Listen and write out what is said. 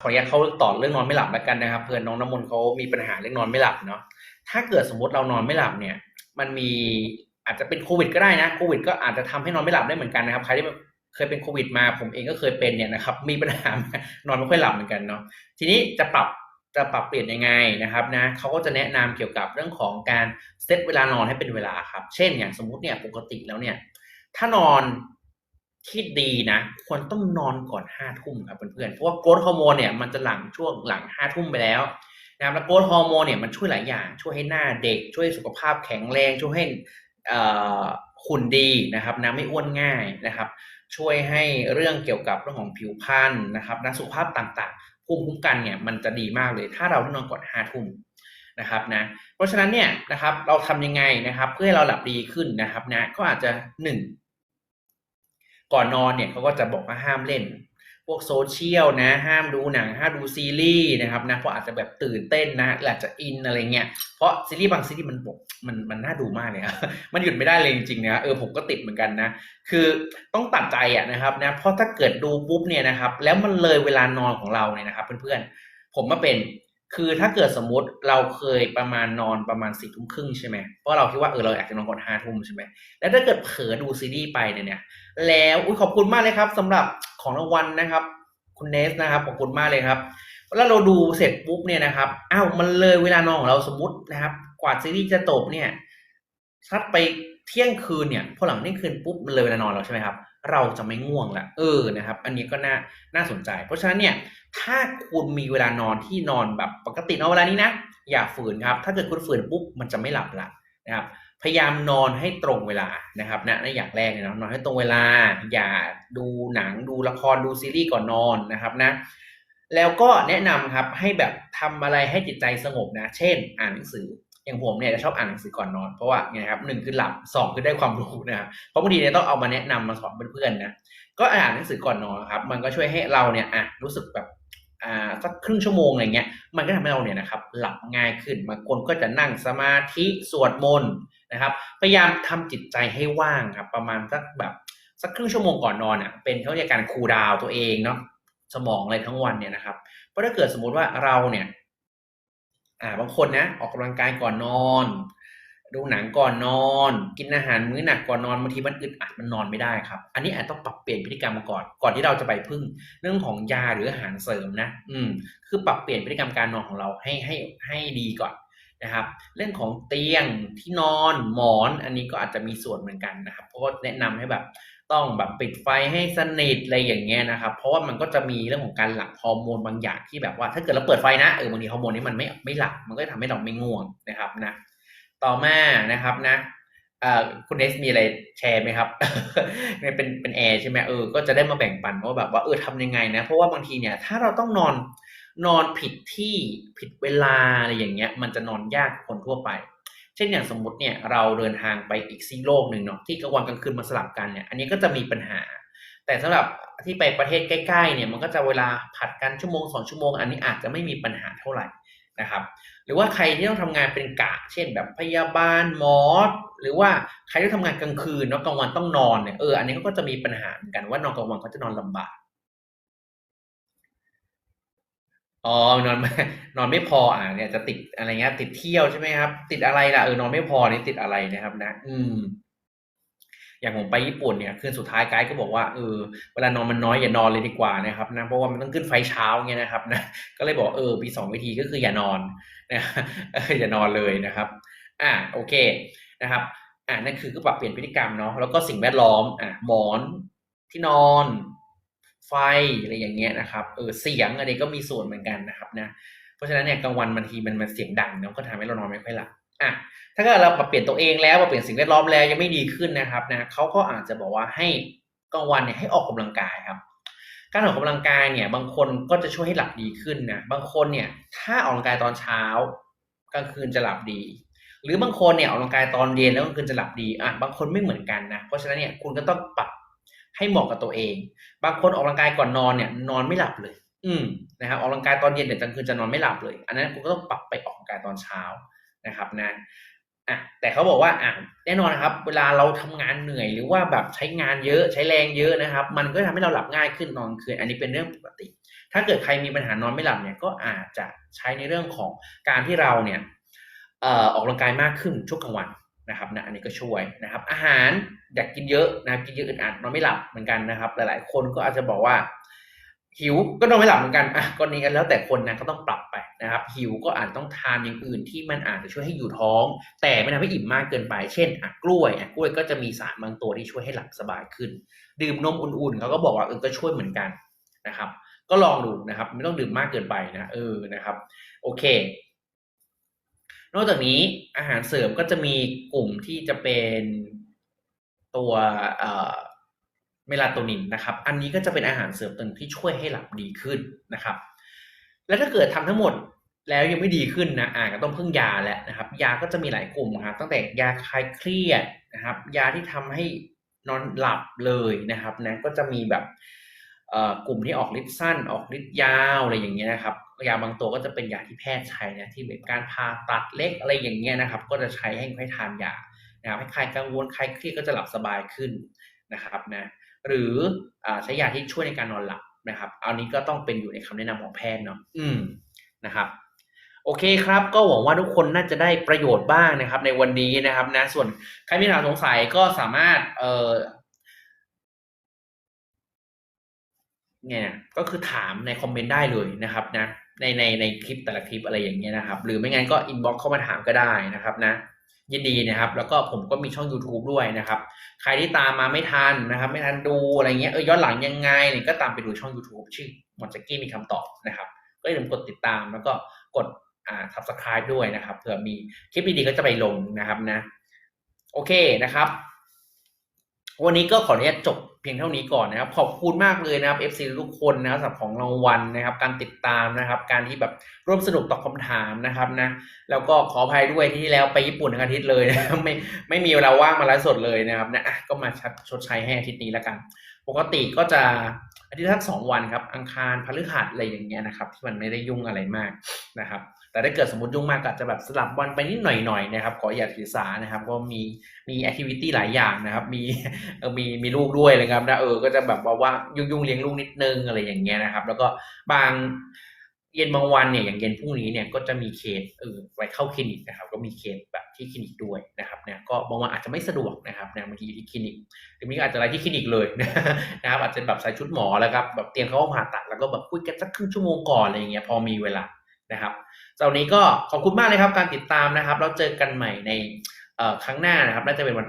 ขออนุญาตเขาต่อเรื่องนอนไม่หลับแล้วกันนะครับเพื่อนน้องน้ำมนต์เขามีปัญหาเรื่องนอนไม่หลับเนาะถ้าเกิดสมมติเรานอนไม่หลับเนี่ย มันมีอาจจะเป็นโควิดก็ได้นะโควิด ก็อาจจะทำให้นอนไม่หลับได้เหมือนกันนะครับใครที่เคยเป็นโควิดมาผมเองก็เคยเป็นเนี่ยนะครับ มีปัญหานอนไม่ค่อยหลับเหมือนกันเนาะทีนี้จะปรับจะปรับเปลี่ยนยังไงนะครับนะเขาก็จะแนะนำเกี่ยวกับเรื่องของการเซตเวลานอนให้เป็นเวลาครับ เช่นอย่างสมมติเนี่ยปกติแล้วเนี่ย ถ้านอน ที่ดีนะควรต้องนอนก่อนห้าทุ่มครับเพื่อนๆเพราะว่าโกรทฮอร์โมนเนี่ยมันจะหลังช่วงหลังห้าทุ่มไปแล้วนะครับแล้วโกรทฮอร์โมนเนี่ยมันช่วยหลายอย่าง ช่วยให้หน้าเด็ก ช่วยสุขภาพแข็งแรง ช่วยให้หุ่นดีนะครับนะไม่อ้วนง่ายนะครับ ช่วยให้เรื่องเกี่ยวกับเรื่องของผิวพรรณนะครับนะสุขภาพต่างๆภูมิคุ้มกันเนี่ยมันจะดีมากเลย ถ้าเราได้นอนก่อนห้าทุ่มนะครับนะเพราะฉะนั้นเนี่ยนะครับเราทำยังไงนะครับ เพื่อให้เราหลับดีขึ้นนะครับนะก็อาจจะหนึ่ง ก่อนนอนเนี่ยเขาก็จะบอกว่าห้ามเล่น พวกโซเชียลนะ ห้ามดูหนัง ห้ามดูซีรีส์นะครับนะเพราะอาจจะแบบตื่นเต้นนะอาจจะอินอะไรเงี้ยเพราะซีรีส์บางซีรีส์มันบอกมันมันน่าดูมากเลยครับมันหยุดไม่ได้เลยจริงๆนะเออผมก็ติดเหมือนกันนะ คือต้องตัดใจอะนะครับนะเพราะถ้าเกิดดูปุ๊บเนี่ยนะครับแล้วมันเลยเวลานอนของเราเนี่ยนะครับ เพื่อนๆผมมาเป็น คือถ้าเกิดสมมติเราเคยประมาณนอนประมาณสี่ทุ่มครึ่งใช่ไหมเพราะเราคิดว่าเออเราอยากจะนอนก่อนห้าทุ่มใช่ไหมแล้วถ้าเกิดเผลอดูซีรีส์ไปเนี่ยแล้วอุ้ยขอบคุณมากเลยครับสำหรับของรางวัลนะครับ คุณเนสนะครับขอบคุณมากเลยครับแล้วเราดูเสร็จปุ๊บเนี่ยนะครับอ้าวมันเลยเวลานอนของเราสมมตินะครับ กว่าซีรีส์จะจบเนี่ยสัดไปเที่ยงคืนเนี่ยพอหลังเที่ยงคืนปุ๊บมันเลยเวลานอนเราใช่ไหมครับ เราจะไม่ง่วงละเออนะครับ อันนี้ก็น่าน่าสนใจ เพราะฉะนั้นเนี่ยถ้าคุณมีเวลานอนที่นอนแบบปกตินอนเวลานี้นะ อย่าฝืนครับ ถ้าเกิดคุณฝืนปุ๊บมันจะไม่หลับละนะครับพยายามนอนให้ตรงเวลานะครับนะในอย่างแรกเลยนะนอนให้ตรงเวลา อย่าดูหนังดูละครดูซีรีส์ก่อนนอนนะครับนะแล้วก็แนะนำครับให้แบบทำอะไรให้จิตใจสงบนะ เช่น อ่านหนังสือ อย่างผมเนี่ยจะชอบอ่านหนังสือก่อนนอน เพราะว่าเนี่ยครับหนึ่งคือหลับสองคือได้ความรู้นะครับเพราะบางทีเนี่ยต้องเอามาแนะนำมาสอนเพื่อนๆนะก็อ่านหนังสือก่อนนอนครับ มันก็ช่วยให้เราเนี่ยอะรู้สึกแบบอ่าสักครึ่งชั่วโมงอะไรเงี้ย มันก็ทำให้เราเนี่ยนะครับหลับง่ายขึ้นบางคนก็จะนั่งสมาธิสวดมนต์นะครับพยายามทำจิตใจให้ว่างครับประมาณสักแบบสักครึ่งชั่วโมงก่อนนอนอะเป็นเขาเรียกการคูลดาวตัวเองเนาะสมองอะไรทั้งวันเนี่ยนะครับ เพราะถ้าเกิดสมมติว่าเราเนี่ย อ่าบางคนนะออกกำลังกายก่อนนอน ดูหนังก่อนนอน กินอาหารมื้อหนักก่อนนอนบางทีมันอึดอัดมันนอนไม่ได้ครับ อันนี้อาจต้องปรับเปลี่ยนพฤติกรรมมาก่อนก่อนที่เราจะไปพึ่งเรื่องของยาหรืออาหารเสริมนะ อืม คือปรับเปลี่ยนพฤติกรรมการนอนของเราให้ให้ให้ดีก่อนนะครับเรื่องของเตียงที่นอนหมอนอันนี้ก็อาจจะมีส่วนเหมือนกันนะครับ เพราะว่าแนะนำให้แบบ ต้องแบบปิดไฟให้สนิทอะไรอย่างเงี้ยนะครับ เพราะว่ามันก็จะมีเรื่องของการหลั่งฮอร์โมนบางอย่างที่แบบว่าถ้าเกิดเราเปิดไฟนะเออบางทีฮอร์โมนนี้มันไม่ไม่หลั่งมันก็ทำให้เราไม่ง่วงนะครับนะ ต่อมานะครับนะคุณเนสมีอะไรแชร์ไหมครับเป็นเป็นแอร์ใช่ไหมเออ ก็จะได้มาแบ่งปันว่าแบบว่าเออทำยังไงนะ เพราะว่าบางทีเนี่ยถ้าเราต้องนอนนอนผิดที่ผิดเวลาอะไรอย่างเงี้ย มันจะนอนยากคนทั่วไป ช่นอย่างสมมติเนี่ยเราเดินทางไปอีกซีโลกหนึ่งเนาะที่กลางวันกลางคืนมาสลับกันเนี่ยอันนี้ก็จะมีปัญหา แต่สำหรับที่ไปประเทศใกล้ๆเนี่ยมันก็จะเวลาผัดกันชั่วโมงสองชั่วโมง อันนี้อาจจะไม่มีปัญหาเท่าไหร่นะครับหรือว่าใครที่ต้องทำงานเป็นกะ เช่นแบบพยาบาลหมอหรือว่าใครที่ทำงานกลางคืนเนาะกลางวันต้องนอนเนี่ยเอออันนี้เขาก็จะมีปัญหาเหมือนกันว่านอนกลางวันเขาจะนอนลำบาก อ๋อ นอนนอนไม่พอ อ่าเนี่ยจะติดอะไรเงี้ย ติดเที่ยวใช่ไหมครับ ติดอะไรล่ะ เออ นอนไม่พอนี่ติดอะไรนะครับ นะ อืม อย่างผมไปญี่ปุ่นเนี่ย คืนสุดท้ายไกด์ก็บอกว่า เออ เวลานอนมันน้อยอย่านอนเลยดีกว่านะครับ นะ เพราะว่ามันต้องขึ้นไฟเช้าเงี้ยนะครับ นะ ก็เลยบอกเออมีสองวิธีก็คืออย่านอนนะอย่านอนเลยนะครับ อ่า โอเค นะครับ อ่านั่นคือก็ปรับเปลี่ยนพฤติกรรมเนาะ แล้วก็สิ่งแวดล้อม อ่าหมอน ที่นอน ไฟอะไรอย่างเงี้ยนะครับเออเสียงอะไรก็มีส่วนเหมือนกันนะครับนะเพราะฉะนั้นเนี่ยกลางวันบางทีมันมันเสียงดังเนาะก็ทำให้เรานอนไม่ค่อยหลับอะถ้าเกิดเราปรับเปลี่ยนตัวเองแล้วปรับเปลี่ยนสิ่งแวดล้อมแล้วยังไม่ดีขึ้นนะครับนะเขาก็อาจจะบอกว่าให้กลางวันเนี่ยให้ออกกำลังกายครับ การออกกำลังกายเนี่ย บางคนก็จะช่วยให้หลับดีขึ้นนะบางคนเนี่ย ถ้าออกกำลังกายตอนเช้ากลางคืนจะหลับดี หรือบางคนเนี่ยออกกำลังกายตอนเย็นแล้วกลางคืนจะหลับดีอะบางคนไม่เหมือนกันนะเพราะฉะนั้นเนี่ยคุณก็ต้องปรับ ให้เหมาะกับตัวเอง บางคนออกกำลังกายก่อนนอนเนี่ยนอนไม่หลับเลย อืมนะครับออกกำลังกายตอนเย็นเดี๋ยวกลางคืนจะนอนไม่หลับเลย อันนั้นคุณก็ต้องปรับไปออกกำลังกายตอนเช้านะครับนะอะแต่เขาบอกว่าอะแน่นอนนะครับ เวลาเราทำงานเหนื่อยหรือว่าแบบใช้งานเยอะใช้แรงเยอะนะครับ มันก็ทำให้เราหลับง่ายขึ้นนอนคืน อันนี้เป็นเรื่องปกติ ถ้าเกิดใครมีปัญหานอนไม่หลับเนี่ยก็อาจจะใช้ในเรื่องของการที่เราเนี่ยเอ่อออกกำลังกายมากขึ้นช่วงกลางวัน นะครับนะอันนี้ก็ช่วยนะครับ อาหารอยากกินเยอะนะครับกินเยอะอึดอัดนอนไม่หลับเหมือนกันนะครับ หลายๆ คนก็อาจจะบอกว่า หิวก็นอนไม่หลับเหมือนกันอะก็นี้กันแล้วแต่คนนะก็ต้องปรับไปนะครับ หิวก็อาจต้องทานอย่างอื่นที่มันอาจจะช่วยให้อยู่ท้อง แต่ไม่ทำให้อิ่มมากเกินไป เช่นอะกล้วยอะกล้วยก็จะมีสารบางตัวที่ช่วยให้หลับสบายขึ้น ดื่มนมอุ่นๆเขาก็บอกว่าเออก็ช่วยเหมือนกันนะครับ ก็ลองดูนะครับ ไม่ต้องดื่มมากเกินไปนะเออนะครับ โอเค นอกจากนี้อาหารเสริมก็จะมีกลุ่มที่จะเป็นตัวเมลาโทนินนะครับ อันนี้ก็จะเป็นอาหารเสริมตัวหนึงที่ช่วยให้หลับดีขึ้นนะครับ แล้วถ้าเกิดทำทั้งหมดแล้วยังไม่ดีขึ้นนะอ่าก็ต้องพึ่งยาแหละนะครับ ยาก็จะมีหลายกลุ่มครับตั้งแต่ยาคลายเครียดนะครับ ยาที่ทำให้นอนหลับเลยนะครับนะก็จะมีแบบกลุ่มที่ออกฤทธิ์สั้นออกฤทธิ์ยาวอะไรอย่างเงี้ยนะครับ ยาบางตัวก็จะเป็นยาที่แพทย์ใช้นะที่เป็นการผ่าตัดเล็กอะไรอย่างเงี้ยนะครับ ก็จะใช้ให้ให้ทานยานะครับให้คลายกังวลคลายเครียดก็จะหลับสบายขึ้นนะครับนะหรืออใช้ยาที่ช่วยในการนอนหลับนะครับเอันนี้ก็ต้องเป็นอยู่ในคำแนะนำของแพทย์เนาะอืมนะครับ โอเคครับ ก็หวังว่าทุกคนน่าจะได้ประโยชน์บ้างนะครับ ในวันนี้นะครับ นะ ส่วนใครมีคำถามสงสัยก็สามารถ เอ่อเนี่ยก็คือถามในคอมเมนต์ได้เลยนะครับนะ ในในในคลิปแต่ละคลิปอะไรอย่างเงี้ยนะครับ หรือไม่งั้นก็อินบ็อกเข้ามาถามก็ได้นะครับนะยินดีนะครับ แล้วก็ผมก็มีช่อง YouTube ด้วยนะครับ ใครที่ตามมาไม่ทันนะครับ ไม่ทันดูอะไรเงี้ยเออย้อนหลังยังไงเนี่ยก็ตามไปดูช่อง YouTube ชื่อมอนสกี้มีคำตอบนะครับ ก็อย่าลืมกดติดตามแล้วก็กดอ่า subscribe ด้วยนะครับเผื่อมีคลิปดีๆก็จะไปลงนะครับนะ โอเคนะครับ วันนี้ก็ขออนุญาตจบเพียงเท่านี้ก่อนนะครับ ขอบคุณมากเลยนะครับ FC ทุกคนนะครับสำหรับของรางวัลนะครับ การติดตามนะครับ การที่แบบร่วมสนุกตอบคำถามนะครับนะ แล้วก็ขออภัยด้วยที่แล้วไปญี่ปุ่นทั้งอาทิตย์เลยนะไม่ไม่มีเวลาว่างมาไลฟ์สดเลยนะครับนะอะก็มาชดชดใช้ให้อาทิตย์นี้แล้วกัน ปกติก็จะอาทิตย์ละสองวันครับ อังคารพฤหัสอะไรอย่างเงี้ยนะครับ ที่มันไม่ได้ยุ่งอะไรมากนะครับ แต่ถ้าเกิดสมมติยุ่งมากก็จะแบบสลับวันไปนิดหน่อยๆนะครับขออย่าถือสานะครับก็มีมีแอคทิวิตี้หลายอย่างนะครับ มีมีมีลูกด้วยเลยครับนะเออก็จะแบบว่าว่ายุ่งยุ่งเลี้ยงลูกนิดนึงอะไรอย่างเงี้ยนะครับ แล้วก็บางเย็นบางวันเนี่ยอย่างเย็นพรุ่งนี้เนี่ยก็จะมีเคสเออไว้เข้าคลินิกนะครับ ก็มีเคสแบบที่คลินิกด้วยนะครับเนี่ยก็บางวันอาจจะไม่สะดวกนะครับเนะบางทีอยู่ที่คลินิกหรือมีอาจจะอะไรที่คลินิกเลยนะครับอาจจะแบบใส่ชุดหมอแล้วครับแบบเตรียมเข้าห้องผ่าตัดแล้วก็แบบคุยกันสักครึ่งชั่วโมงก่อนอะไรอย่างเงี้ยพอมีเวลา นะครับสำหรับนี้ก็ขอบคุณมากเลยครับการติดตามนะครับ เราเจอกันใหม่ในครั้งหน้านะครับ น่าจะเป็นวัน